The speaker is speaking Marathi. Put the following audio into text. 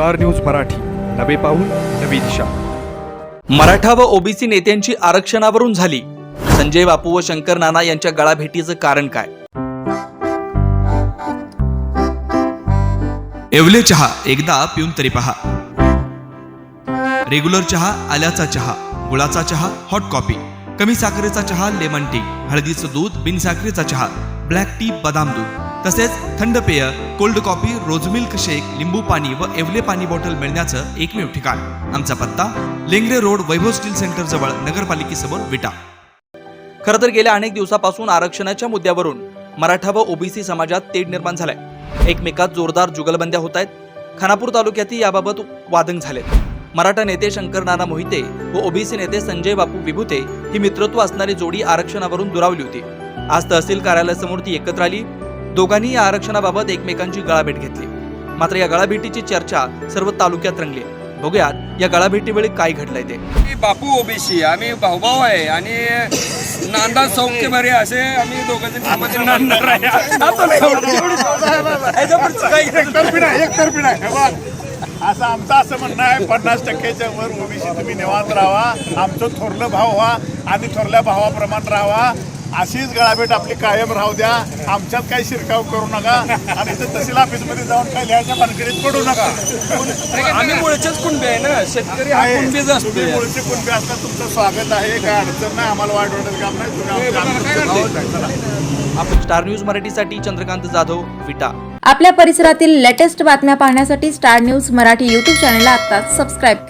Star news Marathi. नवे पाऊल नवी दिशा. मराठा व ओबीसी नेत्यांची आरक्षणावरून झाली. संजय बापू व शंकर नाना यांच्या गळाभेटीचं कारण काय? एवले चहा एकदा पिऊन तरी पहा. रेग्युलर चहा आल्याचा चहा गुळाचा चहा हॉट कॉफी कमी साखरेचा चहा लेमन टी हळदीचं दूध बिन साखरेचा चहा. ब्लॅक टी बदाम दूध. तसेच थंड पेय cold coffee rose milk shake लिंबू पाणी व एवले पाणी बॉटल मिळण्याचं एकमेव ठिकाण. आमचा पत्ता Lengare road Vaibhav steel centre जवळ नगरपालिकेसमोर विटा. खरं तर गेल्या अनेक दिवसापासून आरक्षणाच्या मुद्द्यावरून मराठा व ओबीसी समाजात तेढ निर्माण झालाय. एकमेकात जोरदार जुगलबंद्या होत आहेत. खानापूर तालुक्यातही याबाबत वादंग झालेत. मराठा नेते शंकर नाना मोहिते व ओबीसी नेते संजय बापू विभूते ही मित्रत्व असणारी जोडी आरक्षणावरून दुरावली होती. आज तहसील कार्यालयासमोर ती एकत्र आली. दोघांनी या आरक्षणाबाबत एकमेकांची गळाभेट घेतली. मात्र या गळाभेटीची चर्चा सर्व तालुक्यात रंगली. बघूयात या गळाभेटीवेळी काय घडलंय ते? मी बापू ओबीसी आम्ही भाऊभाऊ आहे आणि नांदा सौख्य बरे असे आम्ही दोघं जण एकत्र नांदणार आहे. आता नाही. एवढं- एवढं- ह्याच्यापुढचं काही एकतर्फी नाही एकतर्फी नाही हे बघ, असं आमचं असं म्हणणं आहे पन्नास टक्क्याच्या वर ओबीसी तुम्ही निवांत राहा आमचं थोरलं भाव व्हा आणि थोरल्या भावाप्रमाणे राहा. अशीच गळाभेट आपली कायम राहू द्या. आमच्यात काही शिरकाव करू नका. आणि इथं तहसील ऑफिसमध्ये जाऊन काही लिहायच्या भानगडीत पडू नका. आम्ही मुळचेच कुणबी आहे ना? शेतकरी हा कुणबीच असतो तुम्ही मूळचे कुणबी असतात तुमचं स्वागत आहे. काय अडचण नाही. आम्हाला वाईट वाटत काम नाही. तुम्ही. आपण स्टार न्यूज मराठीसाठी चंद्रकांत जाधव विटा. आपल्या परिसरातील लेटेस्ट बातम्या पाहण्यासाठी स्टार न्यूज मराठी यूट्यूब चॅनलला आता सबस्क्राईब करा.